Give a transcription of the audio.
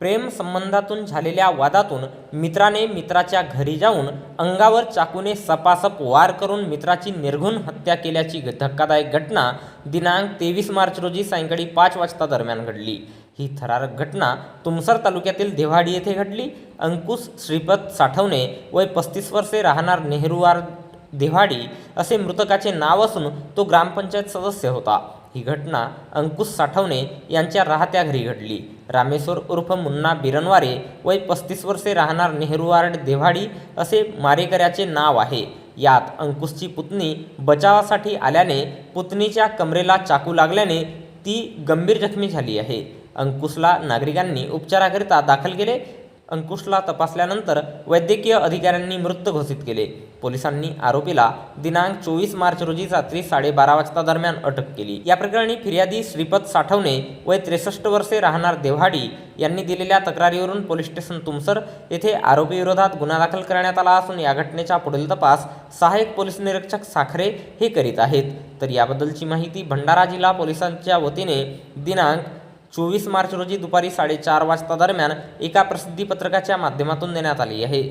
प्रेम संबंधातून झालेल्या वादातून मित्राने मित्राच्या घरी जाऊन अंगावर चाकूने सपासप वार करून मित्राची निर्घुण हत्या केल्याची धक्कादायक घटना दिनांक तेवीस मार्च रोजी सायंकाळी पाच वाजता दरम्यान घडली. ही थरारक घटना तुमसर तालुक्यातील देव्हाडी येथे घडली. अंकुश श्रीपद साठवणे वय पस्तीस वर्षे राहणार नेहरूवार देव्हाडी असे मृतकाचे नाव असून तो ग्रामपंचायत सदस्य होता. ही घटना अंकुश साठवणे यांच्या राहत्या घरी घडली. रामेश्वर उर्फ मुन्ना बिरनवारे वय पस्तीस वर्षे राहणार नेहरूवार्ड देव्हाडी असे मारेकऱ्याचे नाव आहे. यात अंकुशची पुतणी बचावासाठी आल्याने पुतणीच्या कमरेला चाकू लागल्याने ती गंभीर जखमी झाली आहे. अंकुशला नागरिकांनी उपचाराकरिता दाखल केले. अंकुशला तपासल्यानंतर वैद्यकीय अधिकाऱ्यांनी मृत घोषित केले. पोलिसांनी आरोपीला दिनांक चोवीस मार्च रोजी रात्री साडेबारा वाजता दरम्यान अटक केली. या प्रकरणी फिर्यादी श्रीपद साठवणे वय त्रेसष्ट वर्षे राहणार देव्हाडी यांनी दिलेल्या तक्रारीवरून पोलीस स्टेशन तुमसर येथे आरोपीविरोधात गुन्हा दाखल करण्यात आला असून या घटनेचा पुढील तपास सहाय्यक पोलीस निरीक्षक साखरे हे करीत आहेत. तर याबद्दलची माहिती भंडारा जिल्हा पोलिसांच्या वतीने दिनांक चोवीस मार्च रोजी दुपारी साडेचार वाजता दरम्यान एका प्रसिद्धी पत्रकाच्या माध्यमातून देण्यात आली आहे.